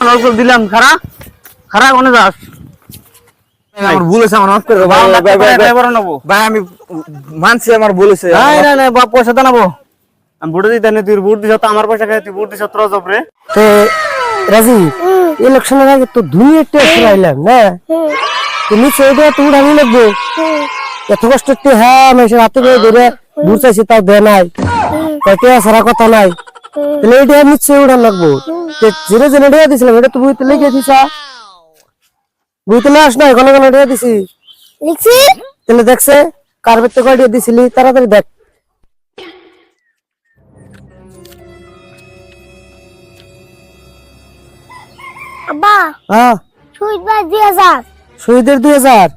অল্প দিলাম খারা। খারা কোনে যাস? আমার ভুল হয়েছে আমার মাফ করে ভাই ভাই, টাকা ভাই, ভাই, ড্রাইভার নেব? ভাই আমি মানছি আমার ভুল হয়েছে। নাই নাই নাই বাপ পয়সা তো নেব। আমি বুড়ে দিতে তুই বুট দিছ তো আমার পয়সা খাই তুই বুট দিছ তোর জব রে রাজি ইলেকশনের আগে তো দুনিয়ার টেস্ট লাইলাম না? তুমি সেইটা লাগবে? এত কষ্ট হ্যাঁ আমি রাতে করে ধরে দূর চাইছি তাও দেয় নাই। কয়টা সারা কথা নাই। তাহলে নিশ্চয়ই উড়ান লাগবো। জেনে ডেয়া দিছিলাম এটা তো বুঝতে লেগে দিছা। বুঝতে আস কোনো ডেয়া দিছি? লিখছি তাহলে দেখছে কয়টা দিছিলি তাড়াতাড়ি দেখ। আব্বা হ্যাঁ। হাজার।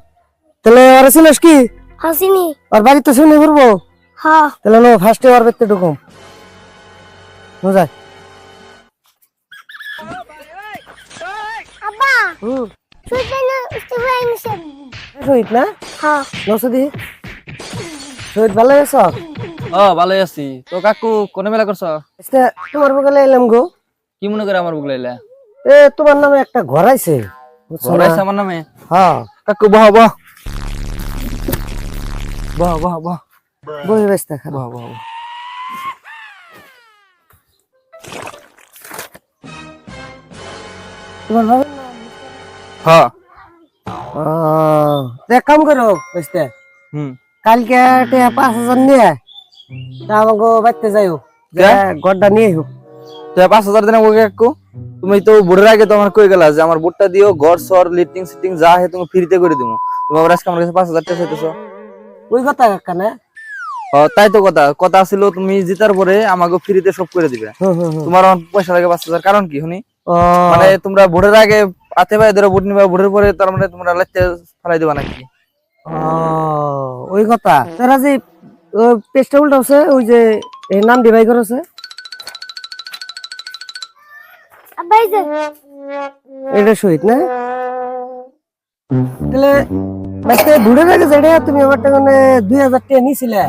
তাহলে ছিলিস কি হাসিনি আর শুনে ঘুরবো? হ্যাঁ। তাহলে নো ফার্স্টে ভিতরে ঢুকুম। বুঝাই আব্বা হুম। সুইট বাস ইস্তেফাই মিশন শহীদ না? হ্যাঁ। নসুদি শহীদ ভালো আছো? ও ভালোই আছি। তো কাকু কোনে মেলা করছ? আজকে তোমার বগলে এলাম গো। কি মনে করে আমার বুক লাইলা এ তোমার নামে একটা ঘর আইছে। না? ঘরাইছে আমার নামে? হ্যাঁ। কাকু বহ বহ। বহ বহ বহ। বই ব্যস্তা খারাপ বহ বহ। তোমার ভাবে হ্যাঁ এক কাম করো বুঝতে? হুম। কালকে পাঁচ হাজার নিয়ে তা আমাকে বাড়তে যাইও। কে? গড়টা নিয়ে তো পাঁচ হাজার দিন ওকে কাকু তুমি তো বুড়ের আগে তো আমার কই গেলা যে আমার বুটটা দিও ঘর সর লিটিং সিটিং যা হে তুমি ফ্রিতে করে দিমু। তুমি আবার আজকে আমার কাছে পাঁচ হাজার টাকা চাইতেছো। ওই কথা কানে ও তাই তো কথা। কথা ছিল তুমি জিতার পরে আমাকে ফ্রিতে সব করে দিবে। তোমার পয়সা লাগে পাঁচ হাজার। কারণ কি শুনি? মানে তোমরা ভোটের আগে হাতে পায়ে ধরে ভোট নিবা ভোটের পরে তার মানে তোমরা লাইতে ফেলাই দিবা নাকি? ওই কথা। তারা যে উল্টাছে ওই যে এই নাম ডিভাই করেছে এটা শহীদ না? তাহলে বাচ্চা যেটা তুমি আমার টাকা দুই হাজার টাকা নিছিলে।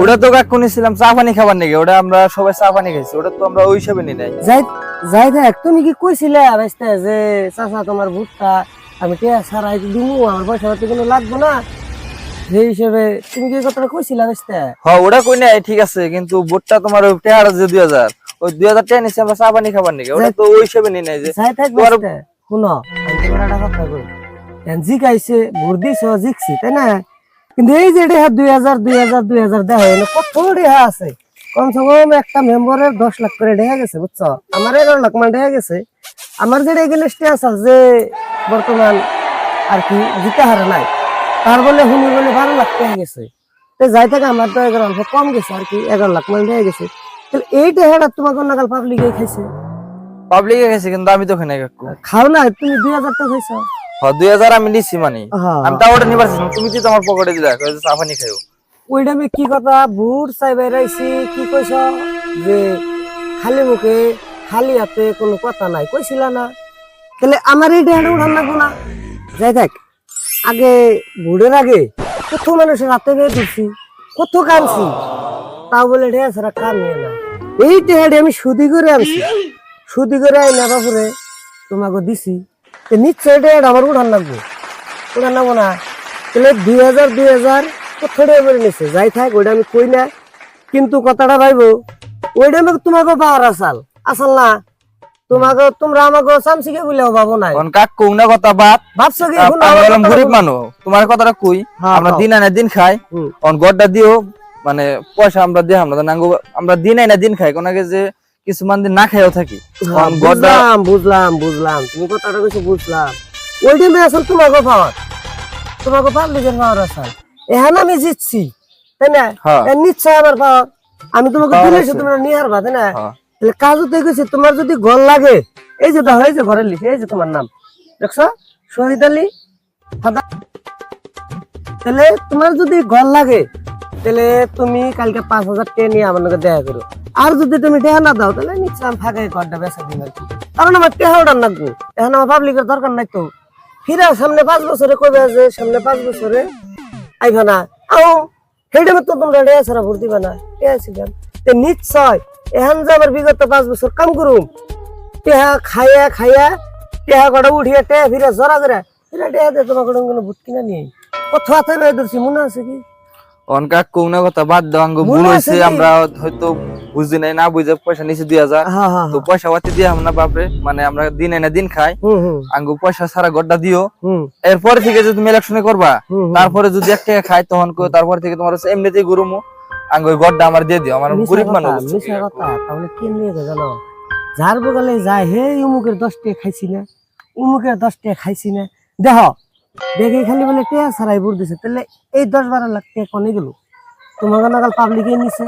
ওটা তো কাকু নিছিলাম চা পানি খাবার নাকি? ওটা আমরা সবাই চা পানি খাইছি ওটা তো আমরা ওই হিসাবে নি নাই। যাই যাই দেখ তুমি কি কইছিলে যে চাচা তোমার ভুট্টা আমি টিয়া সারাই দিমু আমার পয়সা পাতি কোনো লাগবে না। সেই হিসেবে তুমি কি কথাটা কইছিলে হ্যাঁ ওটা কই নাই ঠিক আছে কিন্তু ভোটটা তোমার টেহারা যে দুই হাজার ওই দুই হাজার টাকা নিছি আমরা চা পানি খাবার নাকি ওটা তো ওই হিসাবে নি নাই যে। যাই থাক শুনো আমি তোমার একটা কথা কই। জিকাইছে ভোট দিছ জিকছি তাই না? কিন্তু এই যে রেহা দুই হাজার দুই হাজার দুই হাজার হয় কত রেহা আছে? কমসে কম একটা মেম্বারের দশ লাখ করে রেহা গেছে বুঝছ? আমার এগারো লাখ মানে রেহা গেছে। আমার যে এগেনস্টে আছে যে বর্তমান আর কি জিতে হারে নাই। তার বলে শুনি বলে বারো লাখ টাকা গেছে। তো যাই থাকে আমার তো এগারো অল্প কম গেছে আর কি এগারো লাখ মানে রেহা গেছে। তাহলে এই টেহাটা তোমাকে নাগাল পাবলিকে খাইছে। পাবলিকে খাইছি কিন্তু আমি তো খাই নাই খাও না তুমি দুই হাজার টাকা খাইছো। হ্যাঁ দুই হাজার আমি নিছি মানে। হ্যাঁ। আমি তা ওটা নিবার তুমি তো আমার পকেটে দিলা কই চা পানি খাইও। ওইটা আমি কি কথা? ভোট চাই বেড়াইছি, কি কইছ? যে খালি মুখে, খালি হাতে কোনো কথা নাই, কইছিল না। তাহলে আমার এই দেহাটা উঠান লাগবো না? যাই থাক, আগে ভোটের আগে কত মানুষের হাতে বেয়ে দিচ্ছি কত কামছি তাও বলে ঢেয়া ছাড়া কাম নিয়ে না। এই টেহাটি আমি সুদি করে আনছি, সুদি করে আইনা বাপুরে তোমাকে দিছি, তো নিশ্চয় টেহাটা আমার উঠান লাগবো। উঠান লাগবো না তাহলে দুই হাজার দুই হাজার নিছে যাই থাক ওইটা আমি কই না। কিন্তু কথাটা ভাইবো ওইটা আমি তোমাকে পাওয়ার আসাল। আসাল না তোমাকে তোমরা আমাকে সামসিকে বলেও পাবো নাই। কোন কাকু না কথা বাদ? ভাবছ কি? এখন আমি আমার গরিব মানুষ তোমার কথাটা কই? হ্যাঁ, আমরা হ্যাঁ। দিন আনে দিন খাই। অন গড়টা দিও মানে পয়সা আমরা দিয়ে আমরা নাঙ্গো আমরা দিন আইনা দিন খাই। কোনাকে যে কিছু মান দিন না খাইও থাকি। হ্যাঁ, অন গড়টা বুঝলাম বুঝলাম তুমি কথাটা কইছো বুঝলাম। ওই টাইমে আসল তোমাকে পাওয়ার। তোমাকে পাবলিকের পাওয়ার আসাল। এখন আমি জিতছি তাই না? হ্যাঁ। নিশ্চয় আমার পাওয়ার আমি তোমাকে পাওয়ার দিলে আছে। তোমরা নিয়ে হারবা তাই না? হ্যাঁ। তাহলে কাজও তো গেছে তোমার যদি ঘর লাগে এই যে দেখো এই যে ঘরের লিখে এই যে তোমার নাম দেখছ? শহীদ আলী তাহলে তোমার যদি ঘর লাগে তাহলে তুমি কালকে পাঁচ হাজার টাকা নিয়ে আমার লগে দেখা করো। আর যদি তুমি টাকা না দাও তাহলে নিশ্চয় আমি ফাঁকাই ঘরটা বেচা দিন আর কি। কারণ আমার টাকা ওটার লাগবো এখন আমার পাবলিকের দরকার নাই তো। ফিরা সামনে পাঁচ বছরে কবে আছে সামনে পাঁচ বছরে আইবা না। আও সেইটা তো তোমরা রেয়া ছাড়া ভর্তি দিবা না। রেয়া ছিলাম। তে নিশ্চয় এহান যে আমার বিগত পাঁচ বছর কাম করুম টেহা খাইয়া খাইয়া টেহা কটা উঠিয়া টেহা ফিরে জরা জরা ফিরে টেহা দে তোমার গড়া কোনো ভূত কিনা নিয়ে কথা থেকে বের ধরছি মনে আছে কি? অনকা কোনা কথা বাদ দাও ভুল হয়েছে আমরা হয়তো বুঝি নাই না বুঝে পয়সা নিচে দুই হাজার। হ্যাঁ হ্যাঁ তো পয়সা পাতি দিয়ে না বাপরে মানে আমরা দিন এনে দিন খাই। আঙ্গু পয়সা সারা গড্ডা দিও। এরপরে থেকে যদি তুমি ইলেকশনে করবা। তারপরে যদি এক টাকা খাই তখন তারপর থেকে তোমার হচ্ছে এমনিতেই গরুমু। আঙ্গু গড্ডা আমার দিয়ে দিও আমার গরিব মানুষ। তাহলে কি নিয়ে জানো? যার বগলে যায় হে উমুকের দশ টাকা খাইছি না। উমুকের দশ টাকা খাইছি না। দেখ দেখে খালি বলে টেয়া সারাই বুড় দিছে তাহলে এই দশ বারো লাখ টাকা কনে গেল? তোমাকে নাগাল পাবলিকে নিছে।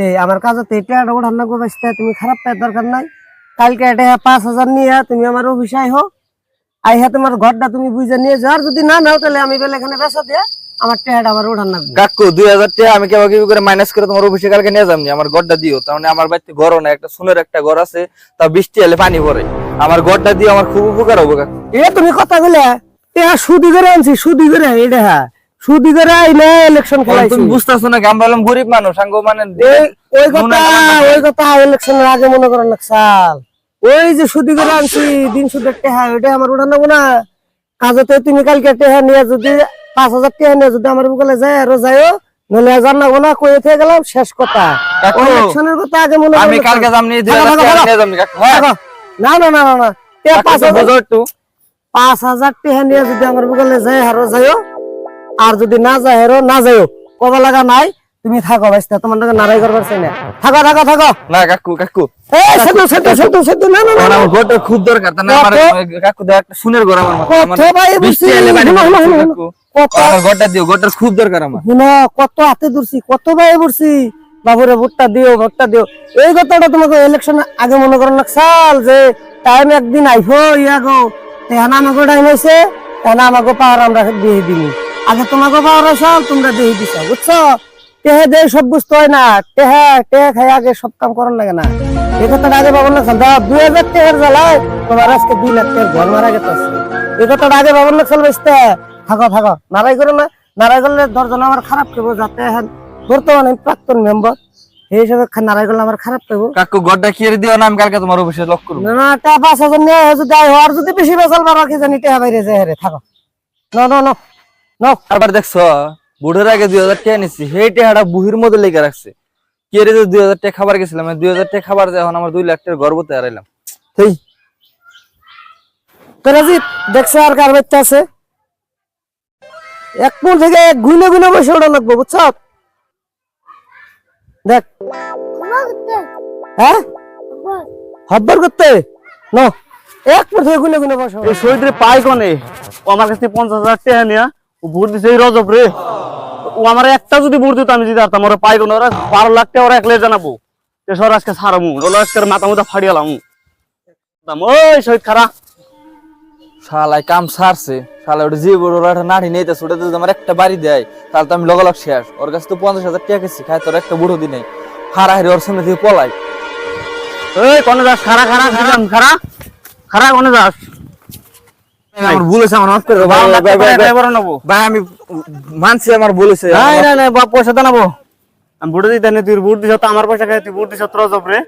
তে আমার কাজতে টেয়াটা ওঠার না গোবাইতে তুমি খারাপ পাওয়ার দরকার নাই। কালকে এটা পাঁচ হাজার নিয়ে তুমি আমার অফিসে আইহো। আইহা তোমার ঘরটা তুমি বুঝে নিয়ে যাও। আর যদি না নাও তাহলে আমি বেলে এখানে বেসা দিয়ে আমার ওঠার নাকবো কাকু দুই হাজার টাকা আমি কেবা কিবি করে মাইনাস করে তোমার অফিসে কালকে নিয়ে যাবনি আমার গড়টা দিও। তার মানে আমার বাড়িতে ঘরও না একটা সুনের একটা ঘর আছে তা বৃষ্টি এলে পানি পড়ে। আমার গড়টা দিও আমার খুব উপকার হবে কাকু। এ তুমি কথা বলে এটা সুদি করে আনছি সুদি করে এটা সুদি করে আইলে ইলেকশন খেলাইছি তুমি বুঝতেছো না গরিব মানুষ মানে ওই কথা। ওই ইলেকশনের আগে মনে করেন সাল ওই যে সুদি আনছি দিন সুদের টেহা ওইটা আমার উঠা না কাজতে তুমি কালকে টেহা নিয়ে যদি পাঁচ হাজার টেহা নিয়ে যদি আমার বলে যায় আরও যাইও নলে হাজার না গোনা কয়ে থেকে গেলাম শেষ কথা। ইলেকশনের কথা আগে মনে আমি কালকে যামনি হ্যাঁ? না না না না না। পাঁচ হাজার নিয়ে যদি আমার যায় যাইও আর যদি না যায় হারো না যাইও। কবা লাগা নাই তুমি থাকো বাইস্তা তোমার নাকি নারাই করবার চাই না। থাকো থাকো থাকো। না কাকু কাকু। এই সেতু সেতু সেতু সেতু না না না, আমার না। আমার গড়টা খুব দরকার তা না আমার কত? কাকু দাও সুনের ঘর আমার কত ভাই বুঝছি। এলে পানি শুনো, পড়ে, শুনো, শুনো, কাকু। কত? আমার গড়টা দিও গড়টার খুব দরকার আমার। শুনো কত হাতে ধরছি কত ভাই বুঝছি বাবুরে ভোটটা দিও ভোটটা দিও। এই কথাটা তোমাকে ইলেকশন আগে মনে করো না সাল যে টাইম একদিন আইফো ইয়া গো তেহানা আমাকে টাইম হয়েছে তেহানা আমাকে পাওয়ার আমরা দিয়ে দিনি আগে তোমাকে পাওয়ার সাল তোমরা দিয়ে দিছ বুঝছ? টেহে দিয়ে সব বুঝতে হয় না টেহে টেহে খাই আগে সব কাম করার লাগে না। এই কথাটা আগে দুই হাজার টেহের জ্বালায় তোমার আজকে দুই লাখ টাকার ঘর মারা গেছে। এই কথাটা আগে বাবুর না চল বেসতে থাকো থাকো নারাই করো না নারাই করলে আমার খারাপ করব যাতে এখন বর্তমানে প্রাক্তন মেম্বার। এই হিসাবে নারাই করলে আমার খারাপ করব। কাকু গড়টা কি দিও না আমি কালকে তোমার অফিসে লক করব। না টা পাঁচ হাজার নিয়ে যদি আয় আর যদি বেশি বেসাল বারো কি জানি টেহা বাইরে যায় রে থাকো। ন ন ন ন আবার দেখছ? বুড়ের আগে দুই হাজার টাকা নিচ্ছি সেই টাকাটা বুহির মধ্যে লেগে রাখছে। দুই হাজার টাকা খাবার গেছিলাম? দুই হাজার টাকা খাবার এখন আমার দুই লাখ টাকার গর্বতে হারাইলাম সেই তোরা জি দেখছে আর কার বাচ্চা আছে? এক পুল থেকে গুনে গুনে বসে ওটা লাগবো বুঝছ? দেখ। হ্যাঁ? হব্বর করতে? ন এক পুল থেকে গুনে গুনে বসে। এই শহীদ পাই কনে? আমার কাছ পঞ্চাশ হাজার টাকা নিয়া ভোট দিছে এই রজব রে। ও আমার একটা যদি ভোট দিত আমি যদি আরতাম ওরা পাই কোন ওরা বারো লাখ টাকা ওরা একলে জানাব। সর আজকে সারামু ওরা আজকে মাথা মুথা ফাড়িয়ালাম ওই শহীদ খারা। শালাই কাম সারছে। শালা ওটা যে বড় একটা নাড়ি নেই তা ওটা যদি আমার একটা বাড়ি দেয় তাহলে তো আমি লগ লগ শেষ। ওর কাছে তো পঞ্চাশ হাজার টাকা গেছি খাই তোর একটা বুড়ো দিনে। হারা হারি ওর সামনে থেকে পলাই। এই কোনে যাস? খারা খারা খারা খারা। খারা কোনে যাস? আমার বলেছে আমার মাফ করে ভাই, ভাই, ভাই, ভাই, ভাই, ড্রাইভার নেব। ভাই আমি মানছি আমার বাপ পয়সা আমি ভোট দিতে তুই বুট দিছ তো আমার পয়সা খাই তুই বুট দিছ তোর রে।